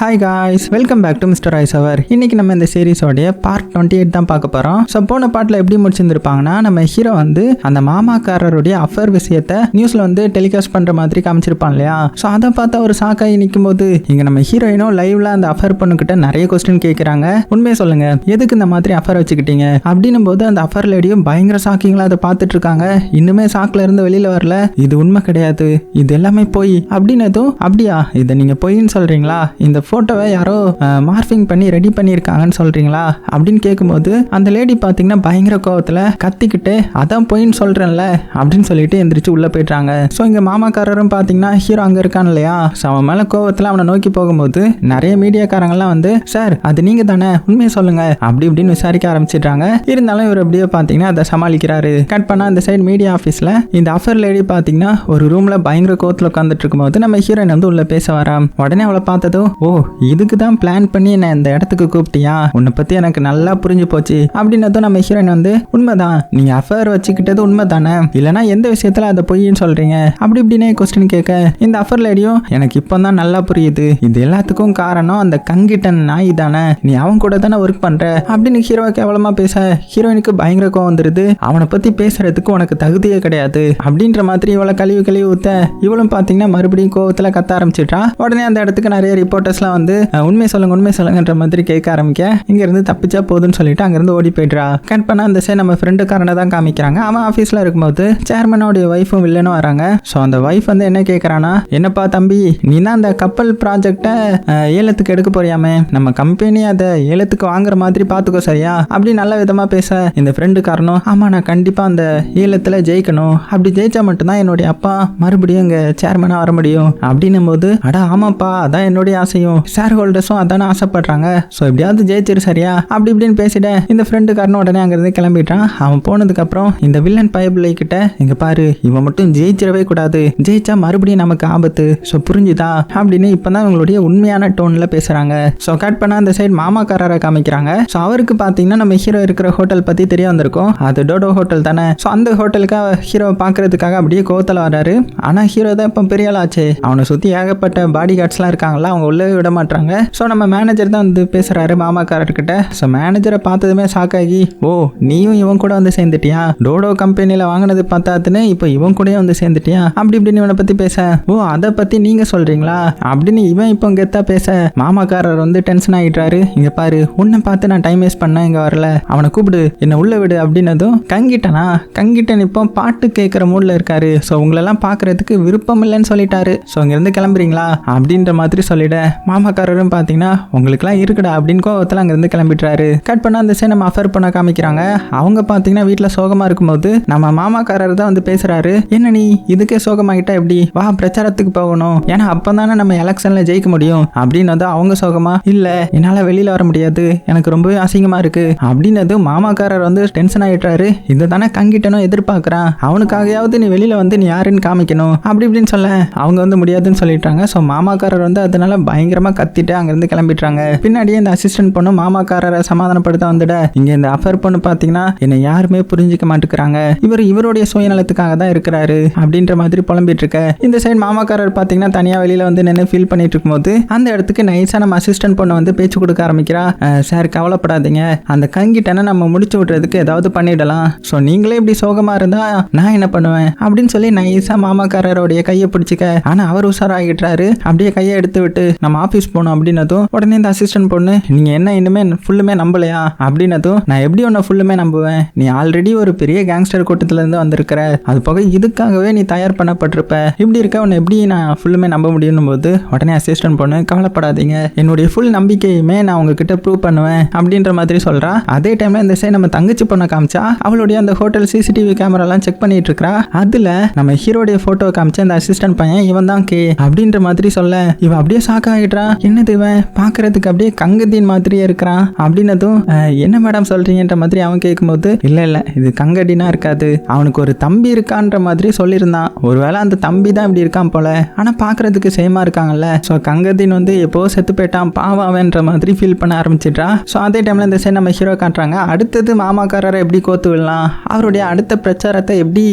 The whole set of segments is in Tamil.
Hi guys welcome back to mister ice அவர் இன்னைக்கு நம்ம இந்த சீரிஸோடைய பார்ட் டுவெண்ட்டி எயிட் தான் பார்க்க போறோம். ஸோ போன பாட்டில் எப்படி முடிச்சிருந்துருப்பாங்கன்னா நம்ம ஹீரோ வந்து அந்த மாமாக்காரருடைய அஃபர் விஷயத்த நியூஸ்ல வந்து டெலிகாஸ்ட் பண்ற மாதிரி காமிச்சிருப்பான் இல்லையா? ஸோ அதை பார்த்தா ஒரு சாக்காய் நிற்கும் போது இங்க நம்ம ஹீரோயினும் லைவ்ல அந்த அஃபர் பொண்ணுகிட்ட நிறைய கொஸ்டின் கேட்குறாங்க உண்மையை சொல்லுங்க எதுக்கு இந்த மாதிரி அஃபர் வச்சுக்கிட்டீங்க? அப்படின்னும் போது அந்த அஃபர் லேடியும் பயங்கர ஷாக்கிங்ல அதை பார்த்துட்டு இருக்காங்க. இன்னுமே சாக்கில் இருந்து வெளியில வரல. இது உண்மை கிடையாது. இது எல்லாமே பொய். அப்படின்னதும் அப்படியா? இதை நீங்க பொய்ன்னு சொல்றீங்களா? இந்த ஃபோட்டோவை யாரோ மார்பிங் பண்ணி ரெடி பண்ணியிருக்காங்கன்னு சொல்கிறீங்களா அப்படின்னு கேட்கும்போது அந்த லேடி பார்த்தீங்கன்னா பயங்கர கோவத்தில் கத்திக்கிட்டு அதான் பொய்ன்னு சொல்கிறேன்ல அப்படின்னு சொல்லிட்டு எந்திரிச்சு உள்ளே போயிட்டாங்க ஸோ இங்கே மாமாக்காரரும் பார்த்தீங்கன்னா ஹீரோ அங்கே இருக்கான் இல்லையா? ஸோ அவன் மேலே கோவத்தில் அவனை நோக்கி போகும்போது நிறைய மீடியாக்காரங்கெல்லாம் வந்து சார் அது நீங்கள் தானே உண்மையை சொல்லுங்க அப்படி இப்படின்னு விசாரிக்க ஆரம்பிச்சிடுறாங்க. இருந்தாலும் இவர் எப்படியோ பார்த்தீங்கன்னா அதை சமாளிக்கிறாரு. கட் பண்ணால் அந்த சைடு மீடியா ஆஃபீஸில் இந்த அஃபர் லேடி பார்த்தீங்கன்னா ஒரு ரூமில் பயங்கர கோவத்தில் உட்காந்துட்டு இருக்கும்போது நம்ம ஹீரோயின் வந்து உள்ள பேச வராம். உடனே அவளை பார்த்ததும் ஓ இதுக்கு தான் பிளான் பண்ணி என்ன இந்த இடத்துக்கு கூப்பிட்டியா? உன்னை பத்தி எனக்கு நல்லா புரிஞ்சு போச்சு. அப்படின்னதும் நம்ம ஹீரோயின் வந்து உண்மைதான். நீங்கள் அஃபர் வச்சுக்கிட்டது உண்மைதானே? இல்லைன்னா எந்த விஷயத்துல அதை பொய்ன்னு சொல்றீங்க? அப்படி இப்படின்னே கொஸ்டின் கேட்க இந்த அஃபர் லேடியும் எனக்கு இப்போ தான் நல்லா புரியுது. இது எல்லாத்துக்கும் காரணம் அந்த கங்கிட்டன் நாய் தானே? நீ அவன் கூட தானே ஒர்க் பண்ற? அப்படின்னு ஹீரோவை கேவலமா பேச ஹீரோயினுக்கு பயங்கர கோவம் வந்துருது. அவனை பத்தி பேசுறதுக்கு உனக்கு தகுதியே கிடையாது. அப்படின்ற மாதிரி இவளை கழுவி கழுவி ஊத்த இவளும் பாத்தீங்கன்னா மறுபடியும் கோவத்துல கத்த ஆரம்பிச்சிட்டா உடனே அந்த இடத்துக்கு நிறைய ரிப்போர்ட்டர்ஸ்லாம் வந்து உண்மை சொல்லுங்க உண்மை சொல்லுங்கன்ற மாதிரி கேட்க ஆரம்பிக்க. இங்க இருந்து தப்பிச்சா போதுன்னு சொல்லிட்டு அங்கேருந்து ஓடி போயிடுறா. கட் பண்ணால் அந்த சைடு நம்ம ஃப்ரெண்டுக்காரனை தான் காமிக்கிறாங்க. அவன் ஆஃபீஸ்ல இருக்கும்போது சேர்மனோடைய ஒய்ஃபும் வில்லனும் வராங்க. ஸோ அந்த ஒய்ஃப் வந்து என்ன கேட்குறானா என்னப்பா தம்பி நீ தான் அந்த கப்பல் ப்ராஜெக்டை ஏலத்துக்கு எடுக்க போறியாமே. நம்ம கம்பெனி அதை ஏலத்துக்கு வாங்குற மாதிரி பார்த்துக்கோ சரியா? அப்படி நல்ல விதமா பேச இந்த ஃப்ரெண்டு காரணம் ஆமா நான் கண்டிப்பா அந்த ஏலத்துல ஜெயிக்கணும். அப்படி ஜெயிச்சா மட்டும்தான் என்னுடைய அப்பா மறுபடியும் இங்க சேர்மனா வர முடியும். அப்படின்னும் போது அடா ஆமாப்பா அதான் என்னுடைய ஆசையும். ஷேர் ஹோல்டர்ஸும் அதானே ஆசைப்படுறாங்க. ஸோ எப்படியாவது ஜெயிச்சிரு சரியா? அப்படி இப்படின்னு பேசிட இந்த ஃப்ரெண்டு உடனே அங்கிருந்து கிளம்பிட்டான். அவன் போனதுக்கு அப்புறம் இந்த வில்லன் பயபிள்ளை கிட்ட இங்க பாரு இவன் மட்டும் ஜெயிச்சிடவே கூடாது. ஜெயிச்சா மறுபடியும் நமக்கு ஆபத்து. ஸோ புரிஞ்சுதா? அப்படின்னு இப்பதான் அவங்களுடைய உண்மையான டோன்ல பேசுறாங்க. ஸோ கட் பண்ணால் அந்த சைடு மாமாக்காரரை காமிக்கிறாங்க. ஸோ அவருக்கு பார்த்தீங்கன்னா நம்ம ஹீரோ இருக்கிற ஹோட்டல் பத்தி தெரிய வந்திருக்கும். அது டோடோ ஹோட்டல் தானே. ஸோ அந்த ஹோட்டலுக்கு ஹீரோ பார்க்கறதுக்காக அப்படியே கோத்தல வராரு. ஆனா ஹீரோ தான் இப்போ பெரிய ஆளாச்சு அவனை சுத்தி ஏகப்பட்ட பாடி கார்ட்ஸ்லாம் இருக்காங்களா அவங்க உள்ளே விட மாட்டாங்க ஸோ நம்ம மேனேஜர் தான் வந்து பேசுறாரு மாமாக்காரர்கிட்ட. ஸோ மேனேஜரை பார்த்ததுமே சாக்காகி ஓ நீயும் இவன் கூட வந்து சேர்ந்துட்டியா? டோடோ கம்பெனியில் வாங்கினது பார்த்தாத்துன்னு இப்போ இவன் கூடயே வந்து சேர்ந்துட்டியா? அப்படி இப்படின்னு இவனை பற்றி பேச. ஓ அதை பற்றி நீங்கள் சொல்கிறீங்களா அப்படின்னு இவன் இப்போ கெத்தா பேச. மாமாக்காரர் வந்து டென்ஷன் ஆகிட்டாரு இங்கே பாரு உன்னை பார்த்து நான் டைம் வேஸ்ட் பண்ண இங்கே வரல. அவனை கூப்பிடு என்னை உள்ள விடு அப்படின்னதும் கங்கிட்டனா? கங்கிட்டன் இப்போ பாட்டு கேட்குற மூடில் இருக்காரு. ஸோ உங்களெல்லாம் பார்க்கறதுக்கு விருப்பம் இல்லைன்னு சொல்லிட்டாரு. ஸோ இங்கேருந்து கிளம்புறீங்களா? அப்படின்ற மாதிரி சொல்லிட மாமாக்காரரும் பார்த்தீங்கன்னா உங்களுக்குலாம் இருக்குடா அப்படின்னு கோவத்தில் அங்கேருந்து கிளம்பிட்டுறாரு கட் பண்ண அந்த சைடு நம்ம அஃபர் பண்ண காமிக்கிறாங்க. அவங்க பார்த்தீங்கன்னா வீட்டில் சோகமாக இருக்கும்போது நம்ம மாமாக்காரர் தான் வந்து பேசுகிறாரு என்ன நீ இதுக்கே சோகமாகிட்டா எப்படி? வா பிரச்சாரத்துக்கு போகணும். ஏன்னா அப்போ தானே நம்ம எலெக்ஷனில் ஜெயிக்க முடியும். அப்படின்னு வந்து அவங்க சோகமாக இல்லை என்னால் வெளியில் வர முடியாது. எனக்கு ரொம்பவே அசிங்கமாக இருக்குது அப்படின்னது மாமாக்காரர் வந்து டென்ஷன் ஆகிட்டாரு இதை தானே கங்கிட்டனும் எதிர்பார்க்குறான். அவனுக்காகையாவது நீ வெளியில் வந்து நீ யாருன்னு காமிக்கணும். அப்படி இப்படின்னு சொல்ல அவங்க வந்து முடியாதுன்னு சொல்லிட்டாங்க. ஸோ மாமாக்காரர் வந்து அதனால பயங்கரமாக கத்திட்டு அங்கேருந்து கிளம்பிட்டாங்க பின்னாடியே இந்த அசிஸ்டன்ட் பொண்ணு மாமாக்காரரை சமாதானப்படுத்த வந்துட. இங்கே இந்த அஃபர் பொண்ணு பார்த்தீங்கன்னா என்னை யாருமே புரிஞ்சுக்க மாட்டேங்கிறாங்க. இவர் இவருடைய சுயநலத்துக்காக தான் இருக்கிறாரு அப்படின்ற மாதிரி புலம்பிட்டு இருக்க இந்த சைடு மாமாக்காரர் பார்த்தீங்கன்னா தனியாக வெளியில் வந்து நின்று ஃபீல் பண்ணிட்டு இருக்கும்போது அந்த இடத்துக்கு நைஸாக நம்ம அசிஸ்டன்ட் பொண்ணு வந்து பேச்சு கொடுக்க ஆரம்பிக்கிறா. சார் கவலைப்படாதீங்க. அந்த கங்கிட்டனை நம்ம முடிச்சு விட்றதுக்கு ஏதாவது பண்ணிடலாம். ஸோ நீங்களே இப்படி சோகமா இருந்தா நான் என்ன பண்ணுவேன்? அப்படின்னு சொல்லி நைசா மாமாக்காரருடைய கையை பிடிச்சிக்க. ஆனா அவர் உஷாராகிட்டாரு அப்படியே கையை எடுத்து விட்டு நம்ம ஆஃபீஸ் போகணும் அப்படின்னதும் உடனே இந்த அசிஸ்டன்ட் பொண்ணு நீங்கள் என்ன இன்னுமே ஃபுல்லுமே நம்பலையா? அப்படின்னதும் நான் எப்படி உன்னை ஃபுல்லுமே நம்புவேன்? நீ ஆல்ரெடி ஒரு பெரிய கேங்ஸ்டர் கூட்டத்திலேருந்து வந்திருக்கிற. அது போக இதுக்காகவே நீ தயார் பண்ணப்பட்டிருப்ப. இப்படி இருக்க உன்னை எப்படி நான் ஃபுல்லுமே நம்ப முடியும் போது உடனே அசிஸ்டன்ட் பொண்ணு கவலைப்படாதீங்க. என்னுடைய ஃபுல் நம்பிக்கையுமே நான் உங்ககிட்ட ப்ரூவ் பண்ணுவேன். அப்படின்ற மாதிரி சொல்கிறா அதே டைமில் இந்த சைடு நம்ம தங்கச்சி பொண்ணை காமிச்சா அவளுடைய அந்த ஹோட்டல் சிசிடிவி கேமராலாம் செக் பண்ணிட்டு இருக்கிறா. அதில் நம்ம ஹீரோடைய ஃபோட்டோ காமிச்சா அந்த அசிஸ்டன்ட் பையன் இவன் தான் கே. அப்படின்ற மாதிரி சொல்ல இவன் அப்படியே ஷாக் ஆகிட்டு என்னது இவன் பாக்குறதுக்கு அப்படியே கங்கதீன் மாதிரியே இருக்கிறான். அப்படின்னதும் என்ன மேடம் சொல்றீங்கன்ற மாதிரி அவன் கேட்கும்போது இல்ல இல்ல இது கங்கடினா இருக்காது. அவனுக்கு ஒரு தம்பி இருக்கான்ற மாதிரி சொல்லியிருந்தான். ஒருவேளை அந்த தம்பி தான் இப்படி இருக்கான் போல. ஆனா பாக்குறதுக்கு சேமா இருக்காங்கல்ல. ஸோ கங்கதீன் வந்து எப்போ செத்து போயிட்டான் பாவாவன்ற மாதிரி ஃபீல் பண்ண ஆரம்பிச்சிட்றா. ஸோ அதே டைம்ல இந்த சைடு நம்ம ஹீரோ காட்டுறாங்க. அடுத்தது மாமாக்காரரை எப்படி கோத்து விடலாம்? அவருடைய அடுத்த பிரச்சாரத்தை எப்படி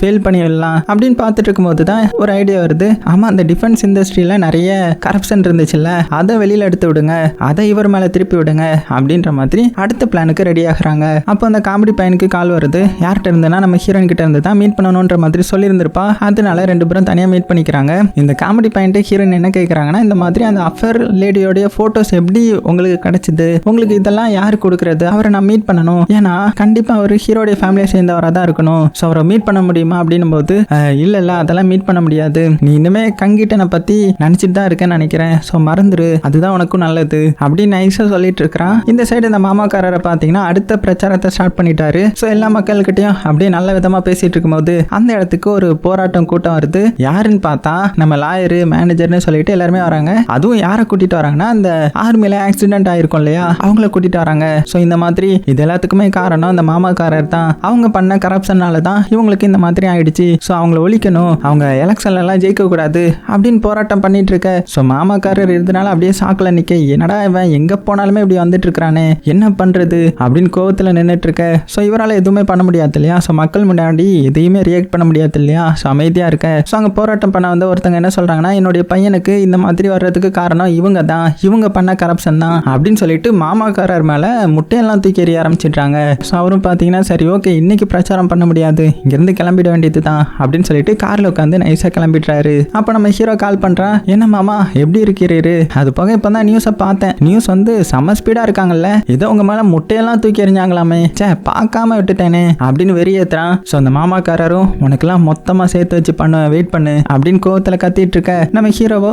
ஃபெயில் பண்ணி விடலாம்? அப்படின்னு பார்த்துட்டு இருக்கும்போது தான் ஒரு ஐடியா வருது. ஆமா அந்த டிஃபென்ஸ் இண்டஸ்ட்ரியில நிறைய கரப்ஷன் இருந்துச்சு. இருந்துச்சுல்ல அதை வெளியில எடுத்து விடுங்க. அதை இவர் மேல திருப்பி விடுங்க அப்படின்ற மாதிரி அடுத்த பிளானுக்கு ரெடி ஆகுறாங்க. அப்போ அந்த காமெடி பையனுக்கு கால் வருது. யார்கிட்ட இருந்துன்னா நம்ம ஹீரோயின் கிட்ட இருந்து தான் மீட் பண்ணணுன்ற மாதிரி சொல்லியிருந்திருப்பா. அதனால ரெண்டு பேரும் தனியா மீட் பண்ணிக்கிறாங்க. இந்த காமெடி பையன்ட்டு ஹீரோயின் என்ன கேட்குறாங்கன்னா இந்த மாதிரி அந்த அஃபர் லேடியோடைய போட்டோஸ் எப்படி உங்களுக்கு கிடைச்சது? உங்களுக்கு இதெல்லாம் யார் கொடுக்கறது? அவரை நான் மீட் பண்ணணும். ஏன்னா கண்டிப்பா அவர் ஹீரோடைய ஃபேமிலியை சேர்ந்தவராக தான் இருக்கணும். ஸோ அவரை மீட் பண்ண முடியுமா அப்படின்னும் போது இல்லை இல்லை அதெல்லாம் மீட் பண்ண முடியாது. நீ இனிமே கங்கிட்டனை பத்தி நினைச்சிட்டு தான் இருக்கேன்னு நினைக்கிறேன். ஸோ மறந்துரு அதுதான் உனக்கும் நல்லது அப்படின்னு நைஸா சொல்லிட்டு இருக்கிறான் இந்த சைடு இந்த மாமாக்காரரை பார்த்தீங்கன்னா அடுத்த பிரச்சாரத்தை ஸ்டார்ட் பண்ணிட்டாரு. ஸோ எல்லா மக்கள்கிட்டயும் அப்படியே நல்ல விதமா பேசிட்டு இருக்கும்போது அந்த இடத்துக்கு ஒரு போராட்டம் கூட்டம் வருது. யாருன்னு பார்த்தா நம்ம லாயரு மேனேஜர்னு சொல்லிட்டு எல்லாருமே வராங்க. அதுவும் யாரை கூட்டிட்டு வராங்கன்னா அந்த ஆர்மியில ஆக்சிடென்ட் ஆயிருக்கும் இல்லையா? அவங்கள கூட்டிட்டு வராங்க. ஸோ இந்த மாதிரி இது எல்லாத்துக்குமே காரணம் இந்த மாமாக்காரர் தான். அவங்க பண்ண கரப்ஷனால தான் இவங்களுக்கு இந்த மாதிரி ஆயிடுச்சு. ஸோ அவங்கள ஒழிக்கணும். அவங்க எலெக்ஷன்ல எல்லாம் ஜெயிக்க கூடாது அப்படின்னு போராட்டம் பண்ணிட்டு இருக்க. ஸோ மாமாக்காரர் இருந்தனால அப்படியே சாக்கில் நிற்க என்னடா இவன் எங்கே போனாலுமே இப்படி வந்துட்டு இருக்கிறானே? என்ன பண்ணுறது அப்படின்னு கோவத்தில் நின்றுட்டு இருக்க ஸோ இவரால் எதுவுமே பண்ண முடியாது இல்லையா? ஸோ மக்கள் முன்னாடி எதையுமே ரியாக்ட் பண்ண முடியாது இல்லையா? ஸோ அமைதியாக இருக்க. ஸோ அங்கே போராட்டம் பண்ண வந்து ஒருத்தங்க என்ன சொல்கிறாங்கன்னா என்னுடைய பையனுக்கு இந்த மாதிரி வர்றதுக்கு காரணம் இவங்க தான். இவங்க பண்ண கரப்ஷன் தான். அப்படின்னு சொல்லிட்டு மாமாக்காரர் மேலே முட்டையெல்லாம் தூக்கி எறிய ஆரம்பிச்சிடுறாங்க. ஸோ அவரும் பார்த்தீங்கன்னா சரி ஓகே இன்னைக்கு பிரச்சாரம் பண்ண முடியாது. இங்கேருந்து கிளம்பிட வேண்டியது தான். அப்படின்னு சொல்லிட்டு காரில் உட்காந்து நைஸாக கிளம்பிடுறாரு. அப்போ நம்ம ஹீரோ கால் பண்ணுறான் என்ன மாமா எப்படி இருக்கிறீர்? அது போக இப்போ தான் நியூஸை பார்த்தேன். நியூஸ் வந்து செம்ம ஸ்பீடாக இருக்காங்கல்ல. ஏதோ உங்க மேலே முட்டையெல்லாம் தூக்கி எறிஞ்சாங்களாமே. சே பார்க்காம விட்டுட்டேனே. அப்படின்னு வெறியேத்துறான் ஸோ அந்த மாமாக்காரரும் உனக்கெல்லாம் மொத்தமாக சேர்த்து வச்சு பண்ண வெயிட் பண்ணு அப்படின்னு கோவத்தில் கத்திட்டு இருக்க நம்ம ஹீரோவோ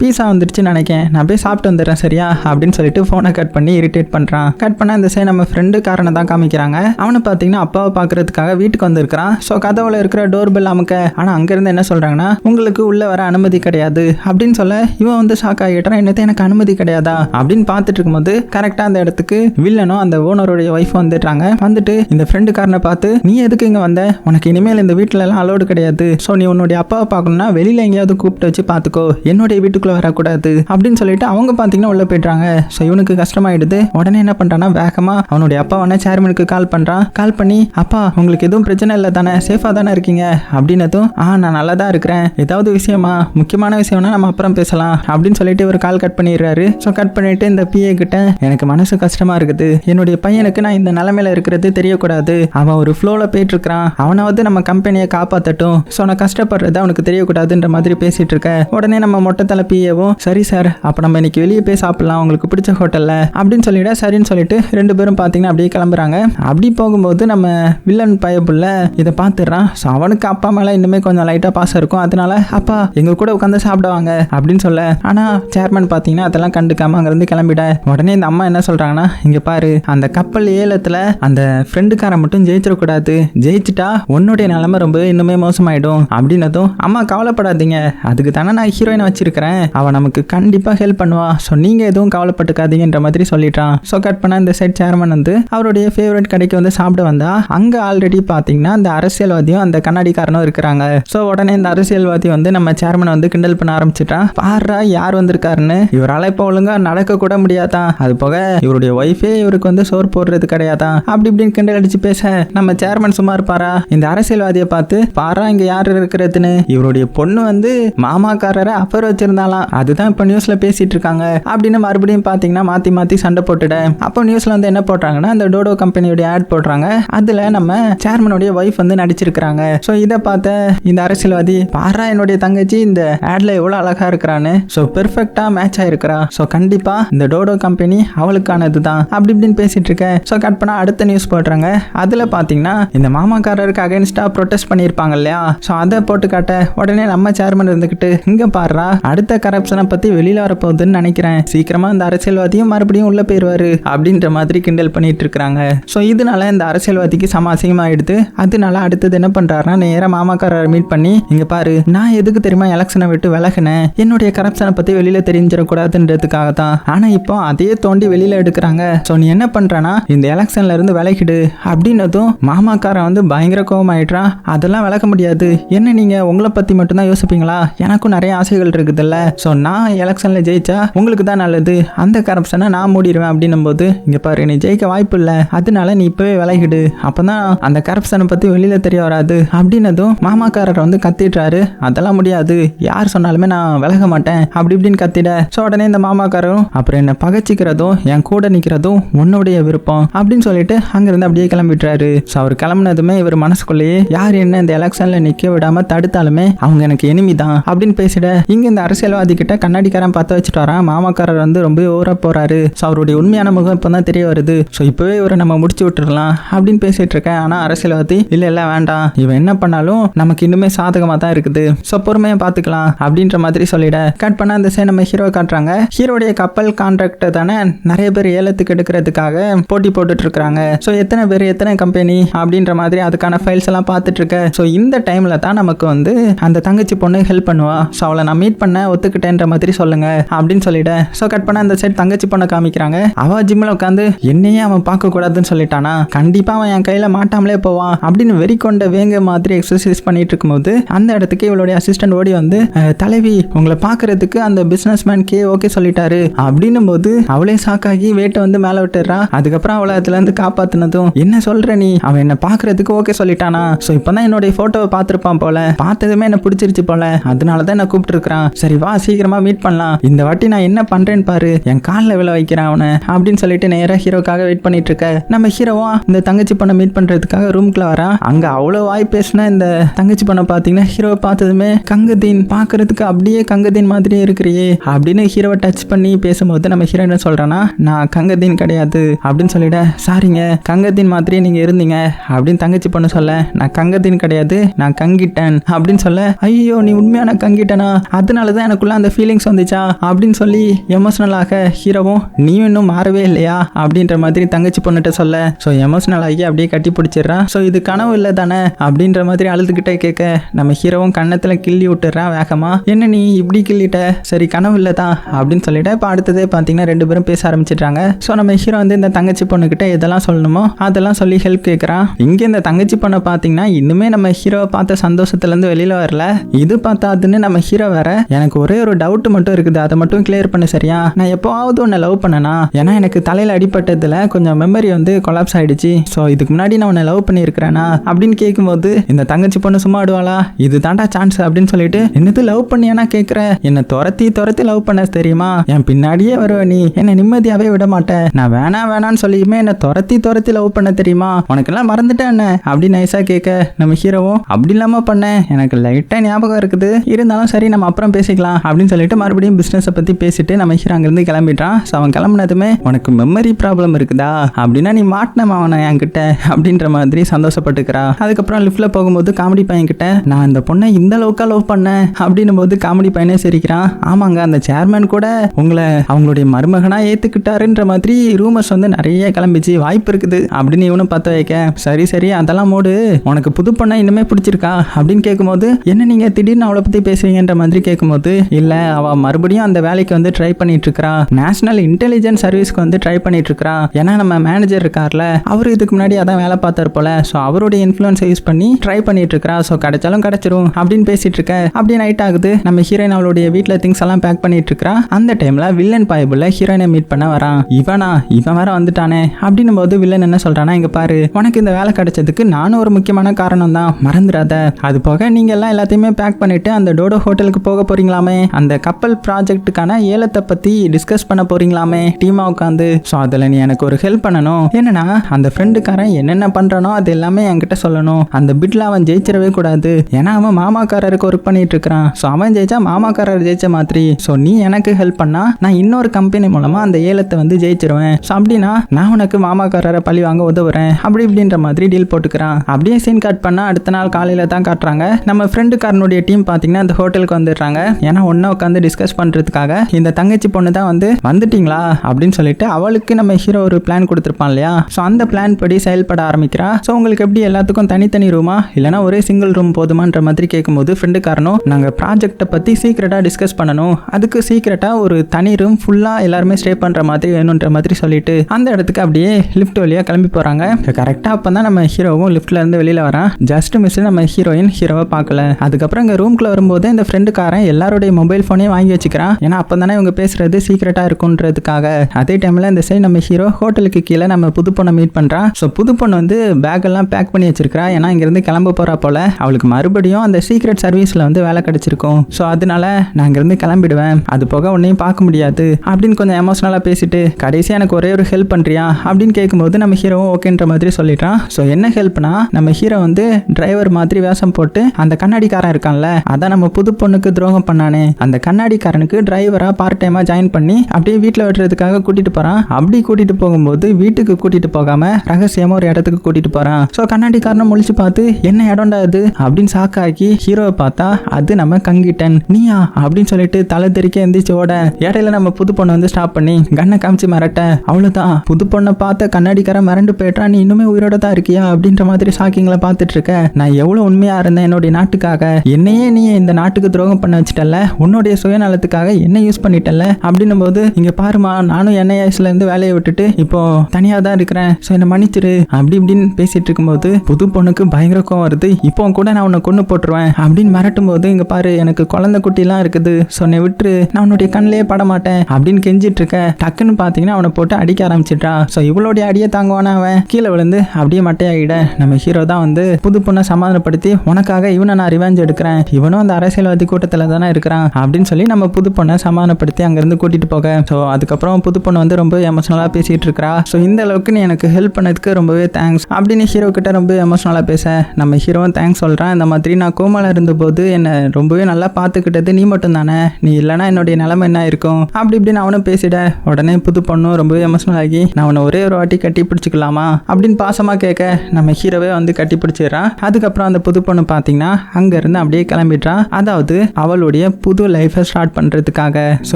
பீஸா வந்துடுச்சு நினைக்கேன். நான் போய் சாப்பிட்டு வந்துடுறேன் சரியா? அப்படின்னு சொல்லிட்டு ஃபோனை கட் பண்ணி இரிட்டேட் பண்ணுறான் கட் பண்ண இந்த சே நம்ம ஃப்ரெண்டு காரனை தான் காமிக்கிறாங்க. அவனை பார்த்தீங்கன்னா அப்பாவை பார்க்கறதுக்காக வீட்டுக்கு வந்திருக்கிறான். ஸோ கதவுல இருக்கிற டோர் பெல் அமுக்க. ஆனால் அங்கேருந்து என்ன சொல்கிறாங்கன்னா உங்களுக்கு உள்ள வர அனுமதி கிடையாது. அப்படின்னு சொல்ல இவன் வந்து ஷாக் ஆகிட்டான் என்னது எனக்கு அனுமதி கிடையாதா? அப்படின்னு பார்த்துட்டு இருக்கும்போது கரெக்டாக அந்த இடத்துக்கு வில்லனும் அந்த ஓனருடைய ஒய்ஃப் வந்துட்டாங்க வந்துட்டு இந்த ஃப்ரெண்டுக்காரனை பார்த்து நீ எதுக்கு இங்கே வந்த? உனக்கு இனிமேல் இந்த வீட்டில எல்லாம் அலோடு கிடையாது. ஸோ நீ உன்னுடைய அப்பாவை பார்க்கணும்னா வெளியில எங்கேயாவது கூப்பிட்டு வச்சு பார்த்துக்கோ. என்னுடைய வீட்டுக்குள்ள வரக்கூடாது. அப்படின்னு சொல்லிட்டு அவங்க பார்த்தீங்கன்னா உள்ள போயிட்டாங்க ஸோ இவனுக்கு கஷ்டமாயிடுது. உடனே என்ன பண்றான்னா வேகமா அவனுடைய அப்பா உடனே சேர்மனுக்கு கால் பண்றான். கால் பண்ணி அப்பா உங்களுக்கு எதுவும் பிரச்சனை இல்லை தானே? சேஃபா தானே இருக்கீங்க? அப்படின்னதும் ஆ நான் நல்லா தான் இருக்கிறேன். ஏதாவது விஷயமா? முக்கியமான விஷயம்னா நம்ம அப்புறம் பேசலாம். அப்படின்னு சொல்லிட்டு ஒரு கால் கட் பண்ணிடுறாரு. ஸோ கட் பண்ணிட்டு இந்த பிஏ கிட்ட எனக்கு மனசு கஷ்டமா இருக்குது. என்னுடைய பையனுக்கு நான் இந்த நிலைமையில இருக்கிறது தெரியக்கூடாது. அவன் ஒரு ஃப்ளோவில் போயிட்டு இருக்கிறான் அவனாவது நம்ம கம்பெனியை காப்பாற்றட்டும் ஸோ நான் கஷ்டப்படுறது அவனுக்கு தெரியக்கூடாதுன்ற மாதிரி பேசிட்டு இருக்க. உடனே நம்ம மொட்டை தலை பிஏவும் சரி சார் அப்போ நம்ம இன்னைக்கு வெளியே போய் சாப்பிடலாம். உங்களுக்கு பிடிச்ச ஹோட்டலில் அப்படின்னு சொல்லிட சரின்னு சொல்லிட்டு ரெண்டு பேரும் பார்த்தீங்கன்னா அப்படியே கிளம்புறாங்க. அப்படி போகும்போது நம்ம வில்லன் பயப்புள்ள இதை பார்த்துடுறான் ஸோ அவனுக்கு அப்பா மேலே இன்னுமே கொஞ்சம் லைட்டாக பாசம் இருக்கும். அதனால அப்பா எங்க கூட உட்காந்து சாப்பிடுவாங்க. அப்படின்னு சொல்ல. ஆனால் சேர்மன் பார்த்தீங்கன்னா அதெல்லாம் கண்டுக்காம அங்கேருந்து கிளம்பிட உடனே இந்த அம்மா என்ன சொல்கிறாங்கன்னா இங்கே பாரு அந்த கப்பல் ஏலத்தில் அந்த ஃப்ரெண்டுக்காரன் மட்டும் ஜெயிச்சிடக்கூடாது. ஜெயிச்சிட்டா உன்னுடைய நிலைமை ரொம்ப இன்னுமே மோசமாயிடும். அப்படின்னதும் அம்மா கவலைப்படாதீங்க. அதுக்கு தானே நான் ஹீரோயினை வச்சிருக்கிறேன். அவன் நமக்கு கண்டிப்பாக ஹெல்ப் பண்ணுவா. ஸோ நீங்கள் எதுவும் கவலைப்பட்டுக்காதீங்கன்ற மாதிரி சொல்லிட்டான். ஸோ கட் பண்ண இந்த சைட் சேர்மன் வந்து அவருடைய ஃபேவரட் கடைக்கு வந்து சாப்பிட வந்தா அங்கே ஆல்ரெடி பார்த்தீங்கன்னா அந்த அரசியல்வாதியும் அந்த கண்ணாடிக்காரனும் இருக்கிறாங்க. ஸோ உடனே இந்த அரசியல்வாதி வந்து நம்ம சேர்மனை வந்து கிண்டல் பண்ண ஆரம்பிச்சிட்டான் பாரு யார் வந்திருக்காருன்னு. இவரால் இப்போ ஒழுங்கா நடக்க கூட முடியாதான். அது போக இவருடைய ஒய்ஃபே இவருக்கு வந்து சோறு போடுறது கிடையாதான். அப்படி இப்படின்னு கிண்டல் அடிச்சு பேச நம்ம சேர்மன் சும்மா இருப்பாரா? இந்த அரசியல்வாதியை பார்த்து பாரா இங்க யார் இருக்கிறதுன்னு? இவருடைய பொண்ணு வந்து மாமாக்காரரை அப்பர் வச்சிருந்தாலாம் அதுதான் இப்போ நியூஸ்ல பேசிட்டு இருக்காங்க. அப்படின்னு மறுபடியும் பார்த்தீங்கன்னா மாத்தி மாத்தி சண்டை போட்டுட. அப்போ நியூஸ்ல வந்து என்ன போடுறாங்கன்னா அந்த டோடோ கம்பெனியோட ஆட் போடுறாங்க. அதுல நம்ம சேர்மனுடைய ஒய்ஃப் வந்து நடிச்சிருக்கிறாங்க. ஸோ இதை பார்த்த இந்த அரசியல்வாதி பாரா என்னுடைய தங்கச்சி இந்த ஆட்ல எவ்வளோ அழகா இருக்கிறான்னு? ஸோ பெர்ஃபெக்டா மேட்ச் ஆயிருக்கிறா. ஸோ கண்டிப்பா இந்த டோடோ கம்பெனி அவளுக்கானது தான் அப்படி இப்படின்னு பேசிட்டு இருக்கேன் ஸோ கட் பண்ணா அடுத்த நியூஸ் போடுறாங்க அதுல பாத்தீங்கன்னா இந்த மாமாக்காரருக்கு அகைன்ஸ்டா ப்ரொடெஸ்ட் பண்ணியிருப்பாங்க இல்லையா? ஸோ அதை போட்டு காட்ட உடனே நம்ம சேர்மன் இருந்துக்கிட்டு இங்க பாடுறா அடுத்த கரப்ஷனை பத்தி வெளியில வரப்போகுதுன்னு நினைக்கிறேன். சீக்கிரமா இந்த அரசியல்வாதியும் மறுபடியும் உள்ள போயிருவாரு. அப்படின்ற மாதிரி கிண்டல் பண்ணிட்டு இருக்காங்க ஸோ இதனால இந்த அரசியல்வாதிக்கு சம அசிங்கமாயிடுது அதனால அடுத்தது என்ன பண்றாருன்னா நேராக மாமாக்காரரை மீட் பண்ணி இங்க பாரு நான் எதுக்கு தெரியுமா எலெக்ஷனை விட்டு விலகினேன்? என்னுடைய கரப்ஷனை பத்தி வெளியில தெரிஞ்சிடக்கூடாதுன்றதுக்காக தான் ஆனா இப்போ அதையே தோண்டி வெளியில எடுக்கிறாங்க. ஸோ நீ என்ன பண்றனா இந்த எலெக்ஷன்ல இருந்து விலகிடு. அப்படின்னதும் மாமாக்காரன் வந்து பயங்கர கோபம் ஆயிடுறான் அதெல்லாம் விளக்க முடியாது. என்ன நீங்க உங்களை பத்தி மட்டும்தான் யோசிப்பீங்களா? எனக்கும் நிறைய ஆசைகள் இருக்குதுல்ல. ஸோ நான் எலெக்ஷன்ல ஜெயிச்சா உங்களுக்கு தான் நல்லது. அந்த கரப்ஷனை நான் மூடிடுவேன் அப்படின்னும் போது இங்க பாரு நீ ஜெயிக்க வாய்ப்பு இல்லை. அதனால நீ இப்பவே விலகிடு. அப்பதான் அந்த கரப்ஷனை பத்தி வெளியில தெரிய வராது. அப்படின்னதும் மாமாக்காரர் வந்து கத்திடுறாரு. அதெல்லாம் முடியாது. யார் சொன்னாலுமே நான் விலக மாட்டேன். அப்படி இப்படி அப்படின்னு கத்திட. ஸோ உடனே இந்த மாமாக்காரரும் அப்புறம் என்ன பகச்சிக்கிறதும் என் கூட நிற்கிறதும் உன்னுடைய விருப்பம் அப்படின்னு சொல்லிட்டு அங்கிருந்து அப்படியே கிளம்பிட்டுறாரு ஸோ அவர் கிளம்புனதுமே இவர் மனசுக்குள்ளேயே யார் என்ன இந்த எலெக்ஷன்ல நிக்க விடாம தடுத்தாலுமே அவங்க எனக்கு எனிமி தான் அப்படின்னு பேசிட இங்க இந்த அரசியல்வாதி கிட்ட கண்ணாடிக்காரன் பார்த்து வச்சுட்டு வரான். மாமாக்காரர் வந்து ரொம்ப ஓர போறாரு. ஸோ அவருடைய உண்மையான முகம் இப்போ தான் தெரிய வருது. ஸோ இப்போவே இவரை நம்ம முடிச்சு விட்டுறலாம் அப்படின்னு பேசிட்டு இருக்கேன். ஆனால் அரசியல்வாதி இல்லை இல்லை வேண்டாம். இவன் என்ன பண்ணாலும் நமக்கு இன்னுமே சாதகமாக தான் இருக்குது. ஸோ பொறுமையா பார்த்துக்கலாம் அப்படின்ற மாதிரி சொல்லிட கட் பண்ண அந்த சே நம்ம ஹீரோ காட்டுறாங்க. ஹீரோடைய கப்பல் கான்ட்ராக்ட் தானே நிறைய பேர் ஏலத்துக்கு எடுக்கிறதுக்காக போட்டி போட்டுட்டு இருக்கிறாங்க ஸோ எத்தனை பேர் எத்தனை கம்பெனி அப்படின்ற மாதிரி அதுக்கான ஃபைல்ஸ் எல்லாம் பார்த்துட்டு இருக்க ஸோ இந்த டைம்ல தான் நமக்கு வந்து அந்த தங்கச்சி பொண்ணு ஹெல்ப் பண்ணுவா. ஸோ அவளை நான் மீட் பண்ண ஒத்துக்கிட்டேன்ற மாதிரி சொல்லுங்க அப்படின்னு சொல்லிட்டேன் ஸோ கட் பண்ண அந்த சைடு தங்கச்சி பொண்ணை காமிக்கிறாங்க. அவ ஜிம்மில் உட்காந்து என்னையே அவன் பார்க்க கூடாதுன்னு சொல்லிட்டானா? கண்டிப்பா அவன் என் கையில மாட்டாமலே போவான் அப்படின்னு வெறி கொண்ட வேங்க மாதிரி எக்ஸசைஸ் பண்ணிட்டு இருக்கும்போது அந்த இடத்துக்கு இவளுடைய அசிஸ்டன்ட் ஓடி வந்து தலைவி உங்களை பார்க்கறதுக்கு அந்த பிசினஸ் மேன் கே ஓகே சொல்லிட்டாரு. அப்படின்னும் போது அவளே சாக்காகி வேட்டை வந்து மேலே விட்டுறா அதுக்கப்புறம் அவளை அதுல இருந்து காப்பாத்தினதும் என்ன சொல்ற நீ? அவன் என்ன பார்க்கறதுக்கு ஓகே சொல்லிட்டானா? ஸோ இப்பதான் என்னுடைய போட்டோவை பார்த்துருப்பான் போல. பார்த்ததுமே என்ன பிடிச்சிருச்சு போல. அதனால தான் என்ன கூப்பிட்டு இருக்கிறான் சரி வா சீக்கிரமா மீட் பண்ணலாம். இந்த வாட்டி நான் என்ன பண்றேன்னு பாரு. என் காலில் விழ வைக்கிறேன் அவனை. அப்படின்னு சொல்லிட்டு நேரா ஹீரோக்காக வெயிட் பண்ணிட்டு இருக்க. நம்ம ஹீரோவா இந்த தங்கச்சி பொண்ணை மீட் பண்றதுக்காக ரூம்குள்ள வரா. அங்க அவ்வளோ வாய் பேசின இந்த தங்கச்சி பொண்ணை பார்த்தீங்கன்னா ஹீரோவை பார்த்ததுமே கங்கதீன் பார்க்கறதுக்கு அப்படியே கங்கதீன் மாதிரியே இருக்கிறீ இருக்கிறியே அப்படின்னு ஹீரோவை டச் பண்ணி பேசும்போது நம்ம ஹீரோ என்ன சொல்கிறேன்னா நான் கங்கதீன் கிடையாது அப்படின்னு சொல்லிட சாரிங்க கங்கதீன் மாதிரியே நீங்கள் இருந்தீங்க அப்படின்னு தங்கச்சி பொண்ணு சொல்ல நான் கங்கதீன் கிடையாது நான் கங்கிட்டேன் அப்படின்னு சொல்ல ஐயோ நீ உண்மையான கங்கிட்டனா? அதனால தான் எனக்குள்ள அந்த ஃபீலிங்ஸ் வந்துச்சா? அப்படின்னு சொல்லி எமோஷனலாக ஹீரோவும் நீயும் இன்னும் மாறவே இல்லையா? அப்படின்ற மாதிரி தங்கச்சி பொண்ணுகிட்ட சொல்ல ஸோ எமோஷனல் ஆகி அப்படியே கட்டி பிடிச்சிடுறான் ஸோ இது கனவு இல்லை தானே? அப்படின்ற மாதிரி அழுதுகிட்டே கேட்க நம்ம ஹீரோவும் கன்னத்தில் கிள்ளி விட்டுறான் வேகமா. என்ன நீ இப்படி கிள்ளிட்ட? சரி கனவு இல்லை தான் அப்படின்னு சொல்லிட்டு இப்போ அடுத்ததே பார்த்தீங்கன்னா ரெண்டு பேரும் பேச ஆரம்பிச்சிடுறாங்க. ஸோ நம்ம ஹீரோ வந்து இந்த தங்கச்சி பொண்ணுக்கிட்ட எதெல்லாம் சொல்லணுமோ அதெல்லாம் சொல்லி ஹெல்ப் கேட்குறான் இங்கே இந்த தங்கச்சி பொண்ணை பார்த்தீங்கன்னா இன்னுமே நம்ம ஹீரோவை பார்த்த சந்தோஷத்துலேருந்து வெளியில் வரல. இது பார்த்தாதுன்னு நம்ம ஹீரோ வேற. எனக்கு ஒரே ஒரு டவுட் மட்டும் இருக்குது. அதை மட்டும் கிளியர் பண்ண சரியா? நான் எப்போவாவது உன்னை லவ் பண்ணனா? ஏன்னா எனக்கு தலையில் அடிப்பட்டதில் கொஞ்சம் மெமரி வந்து கொலாப்ஸ் ஆயிடுச்சு. ஸோ இதுக்கு முன்னாடி நான் உன்னை லவ் பண்ணியிருக்கிறேனா? அப்படின்னு கேட்கும்போது இந்த தங்கச்சி பொண்ணு சும்மா ஆடுவாளா? இது தாண்டா சான்ஸ் அப்படின்னு சொல்லிட்டு என்னது லவ் பண்ணியானா கேட்குறேன் என்னை துரத்தி துரத்தி லவ் பண்ண தெரியுமா? என் பின்னாடியே வருவ நீ. என்னை நிம்மதியாவே விட மாட்டேன் நான் வேணாம் வேணான்னு சொல்லியுமே என்னை துரத்தி துரத்தி லவ் பண்ண தெரியுமா? உனக்கெல்லாம் மறந்துட்டேன் என்ன? அப்படி நைஸா கேட்க. நம்ம ஹீரோவும் அப்படி இல்லாமல் பண்ணேன் எனக்கு லைட்டாக ஞாபகம் இருக்குது. இருந்தாலும் சரி நம்ம அப்புறம் பேசிக்கலாம் அப்படின்னு சொல்லிட்டு மறுபடியும் பிஸ்னஸை பற்றி பேசிட்டு நம்ம ஹீரோ அங்கேருந்து கிளம்பிட்டான் ஸோ அவன் கிளம்புனதுமே உனக்கு மெமரி ப்ராப்ளம் இருக்குதா? அப்படின்னா நீ மாட்டினமா அவனை என்கிட்ட? அப்படின்ற மாதிரி சந்தோஷப்பட்டுக்கிறா. அதுக்கப்புறம் லிஃப்ட்ல போகும்போது காமெடி பையன் கிட்ட நான் இந்த பொண்ணை இந்த அளவுக்கா லவ் பண்ணேன். அப்படின்னும் போது காமெடி பையனே சிரிக்கிறான். ஆமா ஆமாங்க அந்த சேர்மேன் கூட உங்களை அவங்களுடைய மருமகனா ஏத்துக்கிட்டாருன்ற மாதிரி ரூமர்ஸ் வந்து நிறைய கிளம்பிச்சு வாய்ப்பு இருக்குது. அப்படின்னு இவனும் பார்த்து வைக்க சரி சரி அதெல்லாம் மூடு. உனக்கு புது பொண்ணை இன்னுமே பிடிச்சிருக்கா? அப்படின்னு கேட்கும்போது என்ன நீங்க திடீர்னு அவளை பத்தி பேசுறீங்கன்ற மாதிரி கேட்கும்போது இல்ல அவ மறுபடியும் அந்த வேலைக்கு வந்து ட்ரை பண்ணிட்டு இருக்கா நேஷனல் இன்டெலிஜென்ஸ் சர்வீஸ்க்கு வந்து ட்ரை பண்ணிட்டு இருக்கா ஏன்னா நம்ம மேனேஜர் இருக்கார்ல அவர் இதுக்கு முன்னாடி அதான் வேலை பார்த்தாரு போல. ஸோ அவருடைய இன்ஃப்ளூயன்ஸை யூஸ் பண்ணி ட்ரை பண்ணிட்டு இருக்கா ஸோ கிடைச்சாலும் கிடைச்சிரும். அப்படின்னு பேசிட்டு இருக்க அப்படியே நைட் ஆகுது. நம்ம ஹீரோயின் அவளுடைய வீட்டில் திங்ஸ் எல்லாம் பேக் பண்ணிட்டு இருக்கிறா அந்த டைம்ல வில்லன் பாயபுல ஹீரோயினை மீட் பண்ண வரான். இவனா இவன் வேற வந்துட்டானே அப்படின்னும் போது வில்லன் என்ன சொல்றானா இங்க பாரு உனக்கு இந்த வேலை கிடைச்சதுக்கு நானும் ஒரு முக்கியமான காரணம் தான். மறந்துடாத. அது போக நீங்க எல்லாம் எல்லாத்தையுமே பேக் பண்ணிட்டு அந்த டோடோ ஹோட்டலுக்கு போக போறீங்களாமே. அந்த கப்பல் ப்ராஜெக்ட்டுக்கான ஏலத்தை பத்தி டிஸ்கஸ் பண்ண போறீங்களாமே. டீமா உட்காந்து. ஸோ அதில் நீ எனக்கு ஒரு ஹெல்ப் பண்ணணும். என்னன்னா அந்த ஃப்ரெண்டுக்காரன் என்னென்ன பண்றானோ அது எல்லாமே என்கிட்ட சொல்லணும். அந்த பிட்ல அவன் ஜெயிச்சிடவே கூடாது. ஏன்னா அவன் மாமாக்காரருக்கு ஒர்க் பண்ணிட்டு இருக்கிறான் ஸோ அவன் ஜெயிச்சா மாமாக்காரர் ஜெயிச்ச மாதிரி ஸோ நீ எனக்கு ஹெல்ப் பண்ணா நான் இன்னொரு கம்பெனி மூலமா அந்த ஏலத்தை வந்து ஜெயிச்சிருவேன். ஸோ அப்படின்னா நான் உனக்கு மாமாக்காரரை பழி வாங்க உதவுறேன். அப்படி இப்படின்ற மாதிரி டீல் போட்டுக்கிறான். அப்படியே சீன் கட் பண்ணா அடுத்த நாள் காலையில தான் காட்டுறாங்க. நம்ம ஃப்ரெண்டுக்காரனுடைய டீம் பார்த்தீங்கன்னா அந்த ஹோட்டலுக்கு வந்துடுறாங்க. ஏன்னா ஒன்றா உட்காந்து டிஸ்கஸ் பண்றதுக்காக இந்த தங்கச்சி பொண்ணு தான் வந்து வந்துட்டீங்களா? அப்படின்னு சொல்லிட்டு அவளுக்கு நம்ம ஹீரோ ஒரு பிளான் கொடுத்துருப்பான் இல்லையா? ஸோ அந்த பிளான் படி செயல்பட ஆரம்பிக்கிறா. ஸோ உங்களுக்கு எப்படி எல்லாத்துக்கும் தனித்தனி ரூமா இல்லைனா ஒரே சிங்கிள் ரூம் போதுமான்ற மாதிரி கேட்கும்போது ஃப்ரெண்டுக்காரனும் நாங்கள் ப்ராஜெக்ட்டை பற்றி சீக்கிரட்டாக டிஸ்கஸ் பண்ணணும். அதுக்கு சீக்கிரட்டாக ஒரு தனி ரூம் ஃபுல்லாக எல்லாருமே ஸ்டே பண்ணுற மாதிரி வேணுன்ற மாதிரி சொல்லிட்டு அந்த இடத்துக்கு அப்படியே லிஃப்ட் வழியாக கிளம்பி போகிறாங்க கரெக்டாக அப்போ தான் நம்ம ஹீரோவும் லிஃப்ட்லேருந்து வெளியில் வரான். ஜஸ்ட் மிஸ் நம்ம ஹீரோயின் ஹீரோவை பார்க்கல. அதுக்கப்புறம் இங்கே ரூம்குள்ளே வரும்போது இந்த ஃப்ரெண்டுக்காரன் எல்லாருடைய மொபைல் ஃபோனையும் வாங்கி வச்சுக்கிறான். ஏன்னா அப்போ தானே இவங்க பேசுகிறது சீக்கிரட்டாக இருக்குன்றதுக்காக அதே டைமில் இந்த சைடு நம்ம ஹீரோ ஹோட்டலுக்கு கீழே நம்ம புது பொண்ணை மீட் பண்ணுறான் ஸோ புது பொண்ணு வந்து பேக்கெல்லாம் பேக் பண்ணி வச்சிருக்கிறா. ஏன்னா இங்கேருந்து கிளம்ப போகிறா போல. அவளுக்கு மறுபடியும் அந்த சீக்ரெட் சர்வீஸில் வந்து வேலை கிடச்சிருக்கும். ஸோ அதனால நான் இங்கேருந்து கிளம்பி கிளம்பிடுவேன் அது போக உன்னையும் பார்க்க முடியாது. அப்படின்னு கொஞ்சம் எமோஷனலாக பேசிட்டு கடைசியாக எனக்கு ஒரே ஒரு ஹெல்ப் பண்ணுறியா அப்படின்னு கேட்கும்போது நம்ம ஹீரோவும் ஓகேன்ற மாதிரி சொல்லிட்டான் ஸோ என்ன ஹெல்ப்னா நம்ம ஹீரோ வந்து டிரைவர் மாதிரி வேஷம் போட்டு அந்த கண்ணாடிக்காரன் இருக்கான்ல அதான் நம்ம புது பொண்ணுக்கு துரோகம் பண்ணானே. அந்த கண்ணாடிக்காரனுக்கு டிரைவராக பார்ட் டைமாக ஜாயின் பண்ணி அப்படியே வீட்டில் விட்டுறதுக்காக கூட்டிகிட்டு போகிறான் அப்படி கூட்டிகிட்டு போகும்போது வீட்டுக்கு கூட்டிகிட்டு போகாமல் ரகசியமாக ஒரு இடத்துக்கு கூட்டிகிட்டு போகிறான் ஸோ கண்ணாடிக்காரனை முழிச்சு பார்த்து என்ன இடம்டா இது? அப்படின்னு சாக்காக்கி ஹீரோவை பார்த்தா அது நம்ம கங்கிட்டன். நீயா? அப்படின்னு சொல்லிட்டு தலை தெறிக்க எந்திரிச்சு ஓட. இடையில நம்ம புது பொண்ணை வந்து ஸ்டாப் பண்ணி கண்ணை காமிச்சு மிரட்ட. அவ்வளோதான் புது பொண்ணை பார்த்த கண்ணாடிக்காரன் மிரண்டு போயிட்டா நீ இன்னுமே உயிரோட தான் இருக்கியா? அப்படின்ற மாதிரி ஷாக்கிங்ல பார்த்துட்டு இருக்க. நான் எவ்வளோ உண்மையா இருந்தேன் என்னுடைய நாட்டுக்காக. என்னையே நீ இந்த நாட்டுக்கு துரோகம் பண்ண வச்சிட்டல உன்னுடைய சுயநலத்துக்காக என்ன யூஸ் பண்ணிட்டல அப்படின்னும் போது இங்க பாருமா நானும் என்ஐஎஸ்ல இருந்து வேலையை விட்டுட்டு இப்போ தனியா தான் இருக்கிறேன். ஸோ என்னை மன்னிச்சிரு. அப்படி இப்படின்னு பேசிட்டு இருக்கும்போது புது பொண்ணுக்கு பயங்கர கோவம் வருது. இப்போ கூட நான் உன்னை கொண்டு போட்டுருவேன். அப்படின்னு மிரட்டும் போது இங்க பாரு. எனக்கு குழந்தை குட்டிலாம் இருக்குது. ஸோ என்னை விட்டுரு நான் உன்னுடைய கண்ணிலே பட மாட்டேன் அப்படின்னு கெஞ்சிட்டு இருக்க டக்குன்னு பார்த்தீங்கன்னா அவனை போட்டு அடிக்க ஆரம்பிச்சிட்டா ஸோ இவளுடைய அடியை தாங்குவானா அவன்? கீழே விழுந்து அப்படியே மட்டையாகிட நம்ம ஹீரோ தான் வந்து புது பொண்ணை சமாதானப்படுத்தி உனக்காக இவனை நான் ரிவெஞ்ச் எடுக்கிறேன். இவனும் அந்த அரசியல்வாதி கூட்டத்தில் தானே இருக்கிறான் அப்படின்னு சொல்லி நம்ம புது பொண்ணை சமாதானப்படுத்தி அங்கேருந்து கூட்டிகிட்டு போக. ஸோ அதுக்கப்புறம் புது பொண்ணு வந்து ரொம்ப எமோஷனலாக பேசிகிட்டு இருக்கா ஸோ இந்த அளவுக்கு நீ எனக்கு ஹெல்ப் பண்ணதுக்கு ரொம்பவே தேங்க்ஸ் அப்படின்னு ஹீரோ கிட்ட ரொம்ப எமோஷனலாக பேச நம்ம ஹீரோவும் தேங்க்ஸ் சொல்கிறேன் இந்த மாதிரி நான் கோமால இருந்தபோது என்னை ரொம்பவே நல்லா பார்த்துக்கிட்டது நீ மட்டும் தானே நீ இல்லைனா என்னுடைய நிலைமை என்ன இருக்கும்? அப்படி இப்படின்னு அவனும் பேசிட உடனே புது பொண்ணும் ரொம்பவே எமோஷனல் ஆகி நான் அவனை ஒரே ஒரு வாட்டி கட்டி பிடிச்சிக்கலாமா? அப்படின்னு பாசமாக கேட்க நம்ம ஹீரோவே வந்து கட்டி பிடிச்சிடுறான். அதுக்கப்புறம் அந்த புது பொண்ணு பார்த்தீங்கன்னா அங்கேருந்து அப்படியே கிளம்பிடுறான் அதாவது அவளுடைய புது லைஃப்பை ஸ்டார்ட் பண்ணுறதுக்காக ஸோ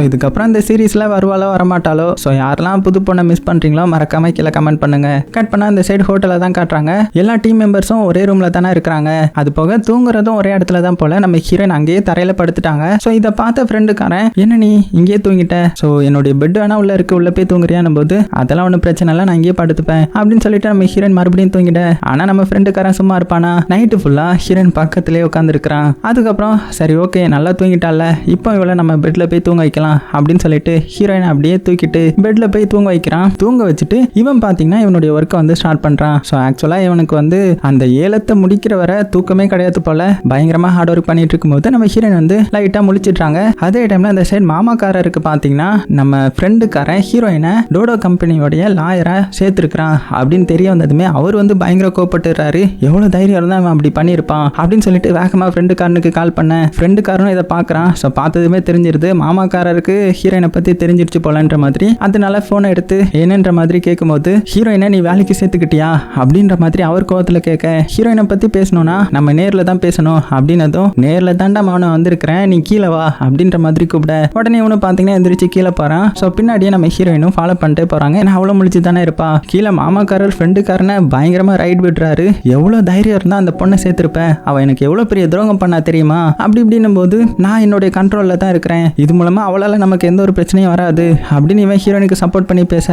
இதுக்கப்புறம் இந்த சீரீஸில் வருவாளோ வரமாட்டாலோ ஸோ யாரெல்லாம் புது பொண்ணை மிஸ் பண்ணுறீங்களோ மறக்காம கீழே கமெண்ட் பண்ணுங்க. கட் பண்ணால் இந்த சைடு ஹோட்டலில் தான் காட்டுறாங்க. எல்லா டீம் மெம்பர்ஸும் ஒரே ரூமில் தானே இருக்கிறாங்க. அது போக தூங்குறதும் ஒரே இடத்துல தான் போல நம்ம ஹீரோயின் அங்கேயே தரையில் படுத்துட்டாங்க. ஸோ இதை பார்த்த ஃப்ரெண்டுக்காரன் என்ன நீ இங்கேயே தூங்கிட்ட? ஸோ என்னுடைய பெட் வேணா உள்ள இருக்கு உள்ள போய் தூங்குறியான போது அதெல்லாம் ஒன்றும் பிரச்சனை இல்லை நான் இங்கேயே படுத்துப்பேன். அப்படின்னு சொல்லிட்டு நம்ம ஹீரோயின் மறுபடியும் தூங்கிட்ட ஆனால் நம்ம ஃப்ரெண்டுக்காரன் சும்மா இருப்பானா? நைட்டு ஃபுல்லாக ஹீரோயின் பக்கத்துலேயே உட்காந்துருக்கிறான் அதுக்கப்புறம் சரி ஓகே நல்லா தூங்கிட்டால இப்போ இவளை நம்ம பெட்டில் போய் தூங்க வைக்கலாம். அப்படின்னு சொல்லிட்டு ஹீரோயின் அப்படியே தூக்கிட்டு பெட்டில் போய் தூங்க வைக்கிறான். தூங்க வச்சுட்டு இவன் பார்த்தீங்கன்னா இவனுடைய ஒர்க்கை வந்து ஸ்டார்ட் பண்ணுறான் ஸோ ஆக்சுவலாக இவனுக்கு வந்து அந்த ஏலத்தை முடிக்கிற வரை தூக்கமே கிடையாது போல. பயங்கரமாக ஹார்ட் ஒர்க் பண்ணிட்டு இருக்கும்போது நம்ம ஹீரோயின் வந்து லைட்டாக முழிச்சிட்றாங்க. அதே டைமில் அந்த சைடு மாமாக்காரருக்கு பார்த்தீங்கன்னா நம்ம ஃப்ரெண்டுக்காரன் ஹீரோயினை டோடோ கம்பெனியோடைய லாயரை சேர்த்துருக்கிறான் அப்படின்னு தெரிய வந்ததுமே அவர் வந்து பயங்கர கோப்பட்டுறாரு எவ்வளோ தைரியம் இருந்தால் அவன் அப்படி பண்ணியிருப்பான் அப்படின்னு சொல்லிட்டு வேகமாக ஃப்ரெண்டுக்காரனுக்கு கால் பண்ணேன். ஃப்ரெண்டுக்காரனும் இதை பார்க்குறான் ஸோ பார்த்ததுமே தெரிஞ்சிருது. மாமாக்காரருக்கு ஹீரோயினை பற்றி தெரிஞ்சிருச்சு போலன்ற மாதிரி. அதனால ஃபோனை எடுத்து என்னன்ற மாதிரி கேட்கும்போது ஹீரோயினை நீ வேலைக்கு சேர்த்துக்கிட்டியா? அப்படின்ற மாதிரி அவர் கோவத்தில் கேட்க ஹீரோயினை பற்றி பேசணும்னா நம்ம நேரில் தான் பேசணும். அப்படின்னதும் நேரில் தாண்டா அவனை வந்திருக்கிறேன். நீ கீழே வா. அப்படின்ற மாதிரி கூப்பிட. உடனே இவனு பார்த்தீங்கன்னா எந்திரிச்சு கீழே போகிறான் ஸோ பின்னாடியே நம்ம ஹீரோயினும் ஃபாலோ பண்ணிட்டே போகிறாங்க ஏன்னா அவ்வளோ முடிச்சு தானே இருப்பா. கீழே மாமாக்காரர் ஃப்ரெண்டுக்காரனை பயங்கரமாக ரைட் விடுறாரு. எவ்வளோ தைரியம் இருந்தால் அந்த பொண்ணை சேர்த்துருப்பேன். அவள் எனக்கு எவ்வளோ பெரிய துரோகம் பண்ணா தெரியுமா? அப்படி இப்படின்னும் போது நான் என்னுடைய கண்ட்ரோலில் தான் இருக்கிறேன். இது மூலமாக அவளால் நமக்கு எந்த ஒரு பிரச்சனையும் வராது. அப்படின்னு இவன் ஹீரோயினுக்கு சப்போர்ட் பண்ணி பேச.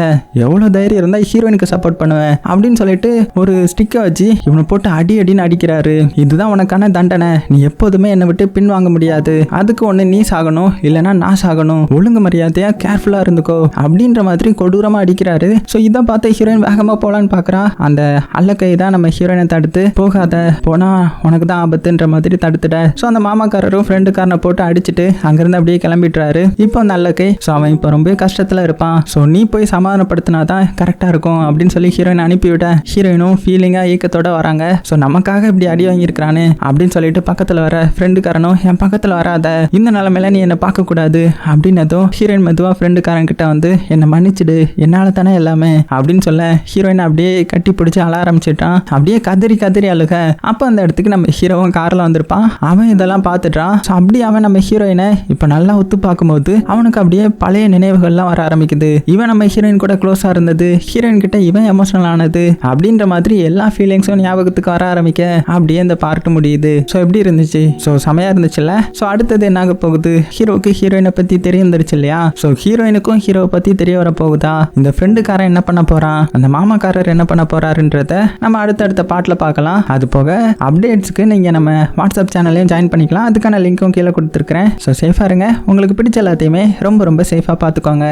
எவ்வளோ தைரியம் இருந்தால் ஹீரோயினுக்கு சப்போர்ட் பண்ணுவேன். அப்படின்னு சொல்லிட்டு ஒரு ஸ்டிக்கை வச்சு இவனை போட்டு அடி அடின்னு அடிக்கிறாரு. இதுதான் உனக்கான தண்டனை. நீ எப்போதுமே என்னை விட்டு பின் வாங்க முடியாது. அதுக்கு ஒன்று நீ சாகணும். இல்லைன்னா நான் சாகணும் ஒழுங்கு மரியாதையா கேர்ஃபுல்லாக இருந்துக்கோ. அப்படின்ற மாதிரி கொடூரமாக அடிக்கிறாரு. ஸோ இதை பார்த்து ஹீரோயின் வேகமாக போகலான்னு பார்க்குறா அந்த அல்லக்கை தான் நம்ம ஹீரோயினை தடுத்து போகாத போனா உனக்கு தான் ஆபத்துன்ற மாதிரி தடுத்துட ஸோ அந்த மாமாக்காரரும் ஃப்ரெண்டுக்காரனை போட்டு அடிச்சுட்டு அங்கேருந்து அப்படியே கிளம்பிட்டுறாரு இப்போ அந்த அல்லக்கை ஸோ அவன் இப்போ ரொம்ப கஷ்டத்தில் இருப்பான். ஸோ நீ போய் சமாதானப்படுத்தினா தான் கரெக்டாக இருக்கும் அப்படின்னு சொல்லி ஹீரோயின் அனுப்பிவிட ஹீரோயினும் ஃபீலிங்காக ஏக்கத்தோட வராங்க. ஸோ நமக்காக இப்படி அடி வாங்கியிருக்கிறானு அப்படின்னு சொல்லிட்டு பக்கத்தில் வர ஃப்ரெண்டுக்காரனும் என் பக்கத்தில் வராத. இந்த நிலமையில நீ என்னை பார்க்கக்கூடாது அப்படின்னதும் ஹீரோயின் மெதுவாக ஃப்ரெண்டுக்காரங்கிட்ட வந்து என்னை மன்னிச்சிடு என்னால் தானே எல்லாமே அப்படின்னு சொல்ல ஹீரோயின் அப்படியே கட்டி பிடிச்சி அழ ஆரம்பிச்சிட்டான். அப்படியே கதறி கதறி அழுக. அப்போ அந்த இடத்துக்கு நம்ம ஹீரோவும் காரில் வந்திருப்பான். அவன் இதெல்லாம் பார்த்துட்டான். ஸோ அப்படி அவன் நம்ம ஹீரோயினை இப்போ நல்லா ஒத்து பார்க்கும்போது அவனுக்கு அப்படியே பழைய நினைவுகள்லாம் வர ஆரம்பிக்குது. இவன் நம்ம ஹீரோயின் கூட க்ளோஸாக இருந்தது. ஹீரோயின் கிட்ட இவன் எமோஷனல் ஆனது அப்படின்ற மாதிரி எல்லா ஃபீலிங்ஸும் ஞாபகத்துக்கு வர ஆரம்பிக்க அப்படியே இந்த பார்ட் முடியுது. ஸோ எப்படி இருந்துச்சு? ஸோ செமையாக இருந்துச்சுல்ல? ஸோ அடுத்தது என்னாக போகுது? ஹீரோவுக்கு ஹீரோயினை பற்றி தெரிந்துருச்சு இல்லையா ஸோ ஹீரோயினுக்கும் ஹீரோவை பற்றி தெரிய வர போகுதா இந்த ஃப்ரெண்டுக்காரன் என்ன பண்ண போறான்? அந்த மாமாக்காரர் என்ன பண்ண போறாருன்றத நம்ம அடுத்தடுத்த பாட்டில் பார்க்கலாம். அது போக அப்டேட்ஸ்க்கு நீங்கள் நம்ம வாட்ஸ்அப் சேனல்லையும் ஜாயின் பண்ணிக்கலாம். அதுக்கான லிங்க்கும் கீழே கொடுத்துருக்குறேன். ஸோ சேஃபாக இருங்க. உங்களுக்கு பிடிச்ச எல்லாத்தையுமே ரொம்ப ரொம்ப சேஃபாக பார்த்துக்கோங்க.